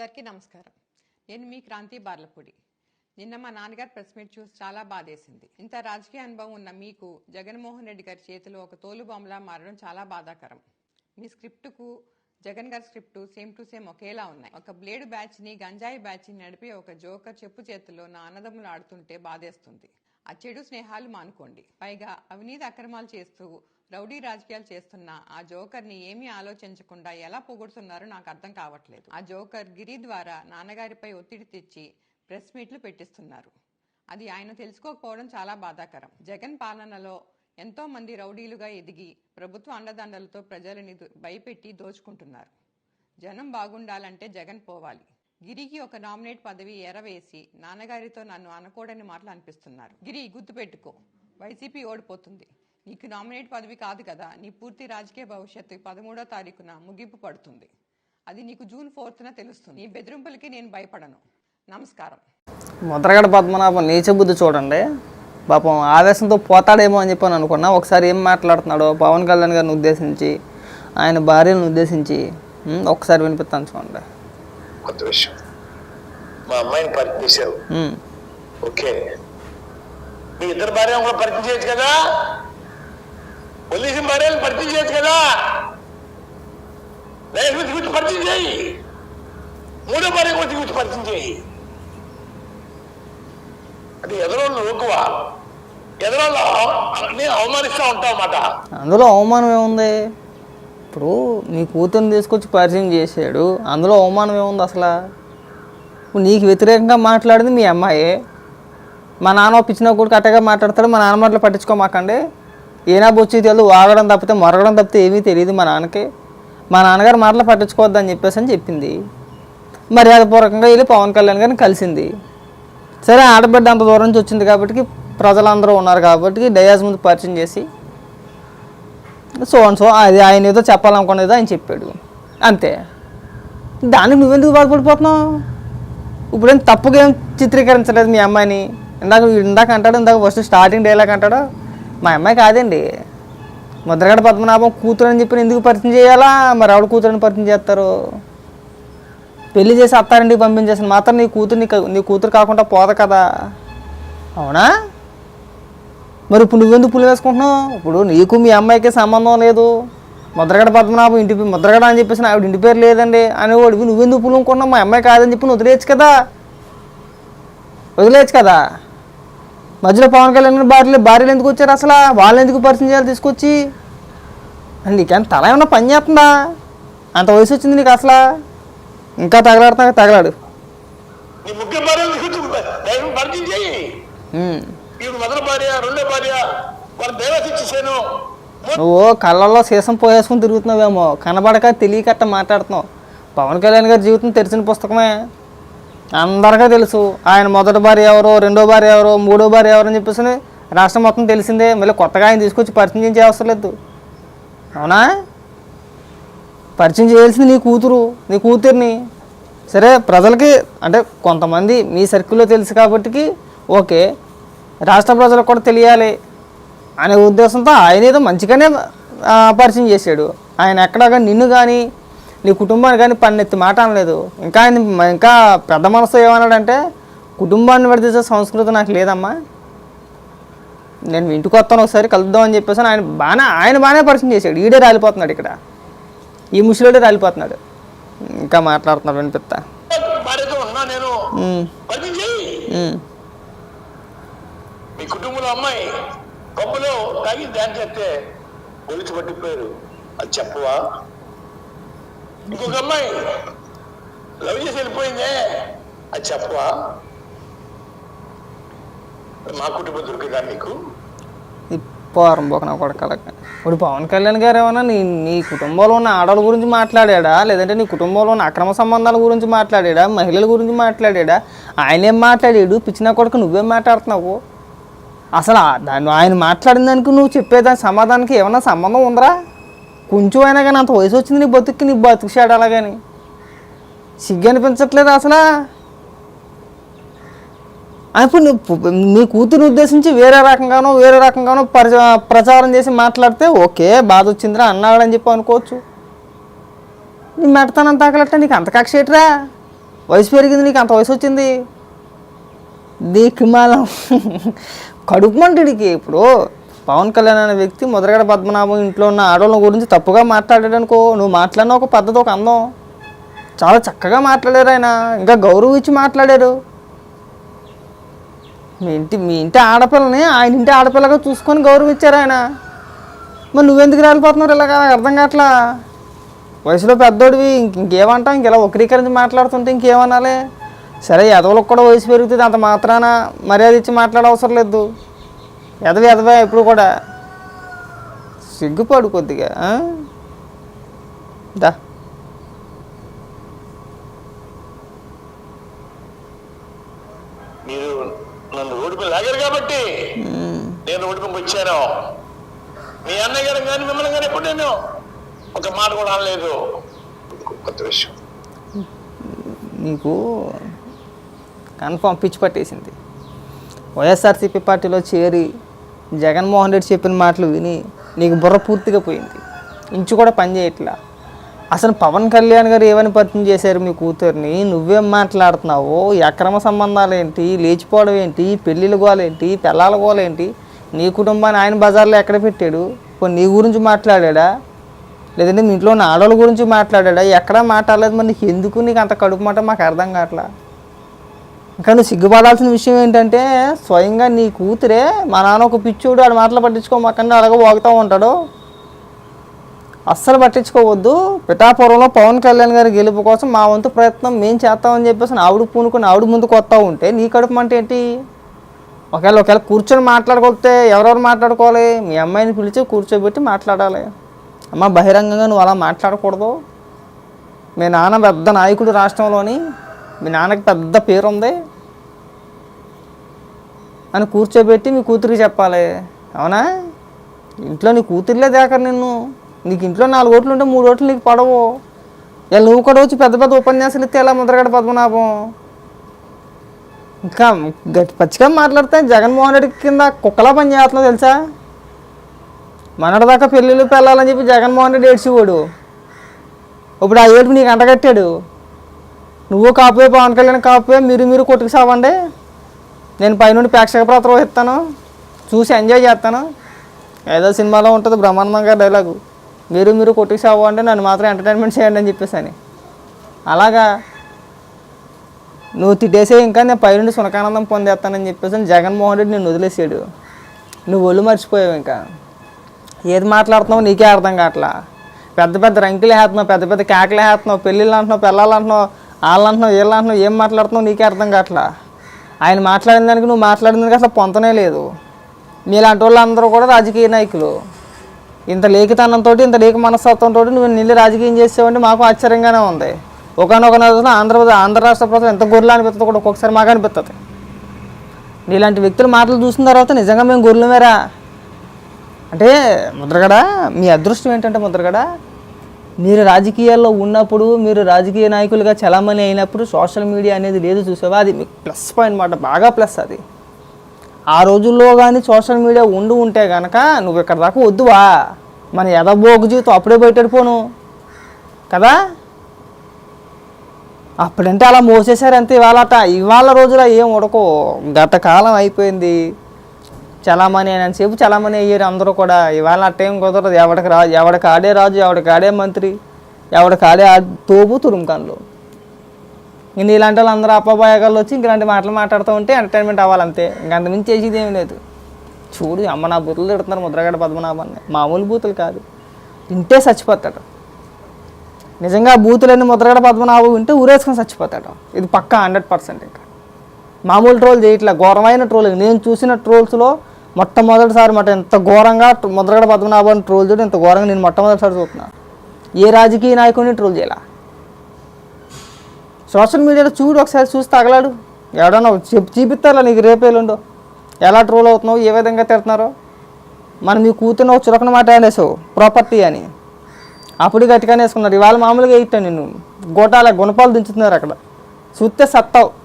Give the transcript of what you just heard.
అందరికీ నమస్కారం. నేను మీ క్రాంతి బార్లపూడి. నిన్న మా నాన్నగారు ప్రెస్ మీట్ చూసి చాలా బాధేసింది. ఇంత రాజకీయ అనుభవం ఉన్న మీకు జగన్మోహన్ రెడ్డి గారి చేతిలో ఒక తోలు బొమ్మలా మారడం చాలా బాధాకరం. మీ స్క్రిప్టుకు జగన్ గారి స్క్రిప్ట్ సేమ్ టు సేమ్ ఒకేలా ఉన్నాయి. ఒక బ్లేడ్ బ్యాచ్ని గంజాయి బ్యాచ్ని నడిపి ఒక జోకర్ చెప్పు చేతిలో నా అన్నదమ్ములు ఆడుతుంటే బాధేస్తుంది. ఆ చెడు స్నేహాలు మానుకోండి. పైగా అవినీతి అక్రమాలు చేస్తూ రౌడీ రాజకీయాలు చేస్తున్న ఆ జోకర్ని ఏమీ ఆలోచించకుండా ఎలా పొగుడుతున్నారో నాకు అర్థం కావట్లేదు. ఆ జోకర్ గిరి ద్వారా నాన్నగారిపై ఒత్తిడి తెచ్చి ప్రెస్ మీట్లు పెట్టిస్తున్నారు. అది ఆయన తెలుసుకోకపోవడం చాలా బాధాకరం. జగన్ పాలనలో ఎంతో మంది రౌడీలుగా ఎదిగి ప్రభుత్వ అండదండలతో ప్రజలని భయపెట్టి దోచుకుంటున్నారు. జనం బాగుండాలంటే జగన్ పోవాలి. గిరికి ఒక నామినేట్ పదవి ఎరవేసి నాన్నగారితో నన్ను అనకూడని మాటలు అనిపిస్తున్నారు. గిరి గుర్తుపెట్టుకో. వైసీపీ ఓడిపోతుంది. నీకు నామినేట్ పదవి కాదు కదా నీ పూర్తి రాజకీయ భవిష్యత్తు పదమూడో తారీఖున ముగింపు పడుతుంది. అది నీకు జూన్ ఫోర్త్న తెలుస్తుంది. నీ బెదిరింపులకి నేను భయపడను. నమస్కారం. ముద్రగడ పద్మనాభం నీచ బుద్ధి చూడండి. పాపం ఆవేశంతో పోతాడేమో అని చెప్పి అనుకున్నా. ఒకసారి ఏం మాట్లాడుతున్నాడో పవన్ కళ్యాణ్ గారిని ఉద్దేశించి ఆయన భార్యను ఉద్దేశించి ఒకసారి వినిపిస్తాను చూడండి. కొత్త విషయం. మా అమ్మాయిని పరిచయం చేశావు. ఓకే. మీ ఇద్దరు భార్యను కూడా పరిచయం చేయొచ్చు కదా? పోలీసు భార్యను పరిచయం చేయొచ్చు కదా? లైసెన్స్ గురించి పరిచయం చేయి. మూడో భార్య గురించి గురించి పరిచయం చేయి. అది ఎదరోళ్ళు లోకువ ఎదరోళ్ళు అన్ని అవమానిస్తూ ఉంటావు అన్నమాట. అందులో అవమానం ఏముంది? ఇప్పుడు నీ కూతుర్ని తీసుకొచ్చి పరిచయం చేశాడు. అందులో అవమానం ఏముంది అసలు? ఇప్పుడు నీకు వ్యతిరేకంగా మాట్లాడింది మీ అమ్మాయి. మా నాన్న పిచ్చిన కూడా కట్టగా మాట్లాడతాడు మా నాన్న మాటలు పట్టించుకోమాకండి. ఏనా బొచ్చి తెలు వాగడం తప్పితే మొరగడం తప్పితే ఏమీ తెలియదు మా నాన్నకి. మా నాన్నగారు మాటలు పట్టించుకోవద్దని చెప్పేసి అని చెప్పింది. మర్యాదపూర్వకంగా వెళ్ళి పవన్ కళ్యాణ్ గారిని కలిసింది. సరే ఆడబిడ్డ అంత దూరం నుంచి వచ్చింది కాబట్టి ప్రజలందరూ ఉన్నారు కాబట్టి డయాస్ ముందు పరిచయం చేసి సో అండ్ సో అది ఆయన ఏదో చెప్పాలనుకునేదో ఆయన చెప్పాడు. అంతే. దానికి నువ్వెందుకు బాధపడిపోతున్నావు? ఇప్పుడేం తప్పుగా ఏం చిత్రీకరించలేదు మీ అమ్మాయిని? ఇందాక ఇందాక అంటాడు ఇందాక ఫస్ట్ స్టార్టింగ్ డైలాగ్ అంటాడు? మా అమ్మాయి కాదండి. ముద్రగడ పద్మనాభం కూతురు అని చెప్పి ఎందుకు పరిచయం చేయాలా? మరి ఆవిడ కూతురని పరిచయం చేస్తారు. పెళ్ళి చేసి అత్తారింటికి పంపించేసిన మాత్రం నీ కూతురు నీ నీ కూతురు కాకుండా పోదు కదా. అవునా? మరి ఇప్పుడు నువ్వెందుకు పులి వేసుకుంటున్నావు? ఇప్పుడు నీకు మీ అమ్మాయికి సంబంధం లేదు. ముద్రగడ పద్మనాభం ఇంటి ముద్రగడ అని చెప్పేసి ఆవిడ ఇంటి పేరు లేదండి. అనేవాడివి నువ్వెందుకు పులి మా అమ్మాయి కాదని చెప్పి నువ్వు వదిలేయచ్చు కదా. వదిలేయచ్చు కదా. మధ్యలో పవన్ కళ్యాణ్ గారి భార్యలు భార్యలు ఎందుకు వచ్చారు? అసలు వాళ్ళు ఎందుకు పరిచయం చేయాలి తీసుకొచ్చి? నీకేం తల ఏమన్నా పని చేస్తుందా? అంత వయసు వచ్చింది నీకు అసలు? ఇంకా తగలాడుతా తగలాడు. నువ్వు కళ్ళల్లో సీసం పోయేసుకుని తిరుగుతున్నావేమో కనబడక తెలియకట్ట మాట్లాడుతున్నావు. పవన్ కళ్యాణ్ గారి జీవితం తెరిచిన పుస్తకమే. అందరికీ తెలుసు. ఆయన మొదటి భార్య ఎవరో రెండో భార్య ఎవరో మూడో భార్య ఎవరో అని చెప్పేసి రాష్ట్రం మొత్తం తెలిసిందే. మళ్ళీ కొత్తగా ఆయన తీసుకొచ్చి పరిచయం చేసే అవసరం లేదు. అవునా? పరిచయం చేయాల్సింది నీ కూతురు నీ కూతుర్ని. సరే ప్రజలకి అంటే కొంతమంది మీ సర్కిల్లో తెలుసు కాబట్టికి ఓకే రాష్ట్ర ప్రజలకు కూడా తెలియాలి అనే ఉద్దేశంతో ఆయన ఏదో మంచిగానే పరిచయం చేశాడు. ఆయన ఎక్కడా నిన్ను కానీ నీ కుటుంబాన్ని కానీ పన్నెత్తి మాట అనలేదు. ఇంకా ఇంకా పెద్ద మనసు ఏమన్నాడంటే కుటుంబాన్ని విడదీసే సంస్కృతి నాకు లేదమ్మా. నేను ఇంటికి వస్తాను ఒకసారి కలుద్దామని చెప్పేసి ఆయన బాగానే ఆయన బాగానే పరిచయం చేశాడు. ఈడే రాలిపోతున్నాడు ఇక్కడ. ఈ ముసలిడే రాలిపోతున్నాడు. ఇంకా మాట్లాడుతున్నాడు వినిపిస్తా. మీ కుటుంబంలో అమ్మాయి తాగి డ్యాన్స్ చేస్తే పట్టిపోయారు. అది చెప్పవా? ఇంకొక అమ్మాయి లవ్ చేసి వెళ్ళిపోయిందే అది చెప్పవా మా కుటుంబం దొరికిందా నీకు పోరం కొడకలక ఇప్పుడు పవన్ కళ్యాణ్ గారు ఏమన్నా నీ నీ కుటుంబంలో ఉన్న ఆడవాళ్ళ గురించి మాట్లాడాడా లేదంటే నీ కుటుంబంలో ఉన్న అక్రమ సంబంధాల గురించి మాట్లాడా మహిళల గురించి మాట్లాడా ఆయన ఏం మాట్లాడాడు పిచ్చిన కొడుకు నువ్వేం మాట్లాడుతున్నావు అసలు దాన్ని ఆయన మాట్లాడిన దానికి నువ్వు చెప్పేదాని సమాధానానికి ఏమన్నా సంబంధం ఉందరా కొంచెం అయినా కానీ అంత వయసు వచ్చింది నీ బతుక్కి నీ బతుకు షాడు అలాగని. సిగ్గు అనిపించట్లేదు అసలు. అప్పుడు నువ్వు నీ కూతురు ఉద్దేశించి వేరే రకంగానో వేరే రకంగానో ప్రచారం చేసి మాట్లాడితే ఓకే బాధ వచ్చిందిరా అన్నాడని చెప్పి అనుకోవచ్చు. నీ మెడతనం తాకలట్ట నీకు అంత కక్ష ఏట్రా? వయసు పెరిగింది నీకు అంత వయసు వచ్చింది. దిక్కుమాలం కడుపు మంటుడికి ఇప్పుడు. పవన్ కళ్యాణ్ అనే వ్యక్తి ముద్రగడ పద్మనాభం ఇంట్లో ఉన్న ఆడవాళ్ళ గురించి తప్పుగా మాట్లాడాడు అనుకో నువ్వు మాట్లాడిన ఒక పద్ధతి ఒక అందం. చాలా చక్కగా మాట్లాడారు ఆయన. ఇంకా గౌరవం ఇచ్చి మాట్లాడారు. మీ ఇంటి మీ ఇంటి ఆడపిల్లని ఆయన ఇంటి ఆడపిల్లగా చూసుకొని గౌరవం ఇచ్చారు ఆయన. మరి నువ్వెందుకు రాలిపోతున్నావు? ఇలాగా అర్థం కావట్లా? వయసులో పెద్దోడివి ఇంక ఇంకేమంటావు? ఇంక ఇలా వక్రీకరించి మాట్లాడుతుంటే ఇంకేమనాలి? సరే ఎదవలకు కూడా వయసు పెరుగుతుంది. అంత మాత్రాన మర్యాద ఇచ్చి మాట్లాడవసరం లేదు. ఎదవి ఎదవే ఎప్పుడు కూడా సిగ్గుపడు కొద్దిగా? దా. మీరు నన్ను రోడ్డు మీద లాగారు కాబట్టి నేను వచ్చాను. మీ అన్నయ్య గారు కానీ మిమ్మల్ని కానీ ఎప్పుడు నేను ఒక మాట కూడా అనలేదు. కొత్త విషయం. నీకు కన్ఫామ్ పిచ్చి పట్టేసింది. వైఎస్ఆర్సీపీ పార్టీలో చేరి జగన్మోహన్ రెడ్డి చెప్పిన మాటలు విని నీకు బుర్ర పూర్తిగా పోయింది. ఇంచు కూడా పని చేయట్లా. అసలు పవన్ కళ్యాణ్ గారు ఏమని పరిచయం చేశారు మీ కూతుర్ని? నువ్వేం మాట్లాడుతున్నావు. అక్రమ సంబంధాలు ఏంటి? లేచిపోవడం ఏంటి? పెళ్ళిళ్ళ గోలేంటి పిల్లల గోలేంటి నీ కుటుంబాన్ని ఆయన బజార్లో ఎక్కడ పెట్టాడు? కొన్ని నీ గురించి మాట్లాడా లేదంటే మీ ఇంట్లో ఆడవాళ్ళ గురించి మాట్లాడా ఎక్కడా మాట్లాడలేదు మరి. నీకు ఎందుకు నీకు అంత కడుపు మాట? మాకు అర్థం కావట్లా. ఇంకా నువ్వు సిగ్గుపడాల్సిన విషయం ఏంటంటే స్వయంగా నీ కూతురే మా నాన్న ఒక పిచ్చోడు ఆడు మాటలు పట్టించుకోమాకన్నా అలాగే వాగుతూ ఉంటాడు. అస్సలు పట్టించుకోవద్దు. పిఠాపురంలో పవన్ కళ్యాణ్ గారి గెలుపు కోసం మా వంతు ప్రయత్నం మేము చేస్తామని చెప్పేసి ఆవిడ పూనుకుని ఆవిడ ముందుకు వస్తూ ఉంటే నీ కడుపు అంటే ఏంటి? ఒకవేళ ఒకవేళ కూర్చొని మాట్లాడుకోతే ఎవరెవరు మాట్లాడుకోవాలి? మీ అమ్మాయిని పిలిచి కూర్చోబెట్టి మాట్లాడాలి. అమ్మ బహిరంగంగా నువ్వు అలా మాట్లాడకూడదు. మీ నాన్న పెద్ద నాయకుడు రాష్ట్రంలోని. మీ నాన్నకి పెద్ద పేరు ఉంది అని కూర్చోబెట్టి మీ కూతురికి చెప్పాలి. అవునా? ఇంట్లో నీ కూతురులే దేకరు నిన్ను. నీకు ఇంట్లో నాలుగు ఓట్లు ఉంటే మూడు ఓట్లు నీకు పడవు. ఇలా నువ్వు కూడా వచ్చి పెద్ద పెద్ద ఉపన్యాసాలు ఇస్తే ఎలా ముద్రగడ పద్మనాభం? ఇంకా గట్టి పచ్చిగా మాట్లాడితే జగన్మోహన్ రెడ్డి కింద కుక్కలా పని చేస్తున్నావు తెలుసా? మనడదాకా పెళ్ళిళ్ళు పెళ్ళాలని చెప్పి జగన్మోహన్ రెడ్డి ఏడ్చివాడు. ఇప్పుడు ఆ ఏడుపు నీకు అంటగట్టాడు. నువ్వు కాపువే పవన్ కళ్యాణ్ కాపువే మీరు మీరు కొట్టుకు సావండి. నేను పైనుండి ప్రేక్షక పాత్ర వహిస్తాను చూసి ఎంజాయ్ చేస్తాను. ఏదో సినిమాలో ఉంటుంది బ్రహ్మానందంగా డైలాగు మీరు మీరు కొట్టుకు సావు అంటే నన్ను మాత్రం ఎంటర్టైన్మెంట్ చేయండి అని చెప్పేసి అని అలాగా నువ్వు తిట్టేసే ఇంకా నేను పైనుండి సునకానందం పొందేస్తానని చెప్పేసి జగన్మోహన్ రెడ్డి నేను వదిలేసాడు. నువ్వు ఒళ్ళు మర్చిపోయావు ఇంకా. ఏది మాట్లాడుతున్నావు నీకే అర్థం కావట్లా. పెద్ద పెద్ద రంకులు వేస్తున్నావు పెద్ద పెద్ద కేకలు వేస్తున్నావు పెళ్ళిళ్ళు అంటున్నావు పిల్లలు అంటున్నావు వాళ్ళు అంటున్నావు వీళ్ళు అంటున్నావు ఏం మాట్లాడుతున్నావు నీకే అర్థం కావట్లా? ఆయన మాట్లాడిన దానికి నువ్వు మాట్లాడిన దానికి అసలు పొంతనే లేదు. మీలాంటి వాళ్ళందరూ కూడా రాజకీయ నాయకులు. ఇంత లేఖితనంతో ఇంత లేఖ మనస్తత్వంతో నువ్వు నిన్ను రాజకీయం చేసేవంటే మాకు ఆశ్చర్యంగానే ఉంది. ఒకనొక రోజున ఆంధ్రప్రదేశ్ ఆంధ్ర రాష్ట్ర ప్రభుత్వం ఎంత గొర్రెలు అనిపిస్తుంది కూడా ఒక్కొక్కసారి మాకు అనిపిస్తుంది. నీలాంటి వ్యక్తుల మాటలు చూసిన తర్వాత నిజంగా మేము గొర్రెలమేరా? అంటే ముద్రగడ మీ అదృష్టం ఏంటంటే ముద్రగడ మీరు రాజకీయాల్లో ఉన్నప్పుడు మీరు రాజకీయ నాయకులుగా చలామణి అయినప్పుడు సోషల్ మీడియా అనేది లేదు చూసావా? అది మీకు ప్లస్ పాయింట్ మాట బాగా ప్లస్ అది. ఆ రోజుల్లో కానీ సోషల్ మీడియా ఉండి ఉంటే కనుక నువ్వు ఇక్కడ దాకా వద్దువా మన ఎదబోగు జీవితం అప్పుడే బయటడిపోను కదా? అప్పుడంటే అలా మోసేశారు అంతే ఇవాళట. ఇవాళ రోజులో ఏం ఉడకో? గతకాలం అయిపోయింది. చలామణి అయినంతసేపు చలామణి అయ్యారు అందరూ కూడా. ఇవాళ అట్టేం కుదరదు. ఎవడికి రాజు ఎవడికి ఆడే రాజు ఎవడికి ఆడే మంత్రి ఎవడికి ఆడే ఆ తోపు తురుముకాన్లు ఇంక ఇలాంటి వాళ్ళు అందరూ అప్పబాయగాళ్ళు వచ్చి ఇలాంటి మాటలు మాట్లాడుతూ ఉంటే ఎంటర్టైన్మెంట్ అవ్వాలంతే. ఇంక అంతమించి చేసేది ఏమీ లేదు. చూడు అమ్మ నా బూతులు తిడుతున్నారు ముద్రగడ పద్మనాభాన్ని. మామూలు బూతులు కాదు. వింటే చచ్చిపోతాడు. నిజంగా బూతులన్నీ ముద్రగడ పద్మనాభం వింటే ఊరేసుకొని చచ్చిపోతాడు. ఇది పక్కా హండ్రెడ్ పర్సెంట్ ఇంకా. మామూలు ట్రోల్ చేయట్లే. ఘోరమైన ట్రోల్ నేను చూసిన ట్రోల్స్లో మొట్టమొదటిసారి మాట ఎంత ఘోరంగా ట- ముద్రగడ పద్మనాభాన్ని ట్రోల్ చేయడం ఇంత ఘోరంగా నేను మొట్టమొదటిసారి చూస్తున్నా. ఏ రాజకీయ నాయకుడిని ట్రోల్ చేయాల? సోషల్ మీడియాలో చూడు ఒకసారి చూసి తగలాడు. ఎవడన్నా చూపిస్తారా నీకు రేపేలుండో ఎలా ట్రోల్ అవుతున్నావు ఏ విధంగా తిడుతున్నారో. మనం మీ కూతురు ఒక చురకన మాట అనేసావు ప్రాపర్టీ అని. అప్పుడు గట్టిగానే వేసుకున్నారు ఇవాళ మామూలుగా వేయటా నిన్ను. గోటాల గుణపాలు దించుతున్నారు అక్కడ. చూస్తే సత్తావు.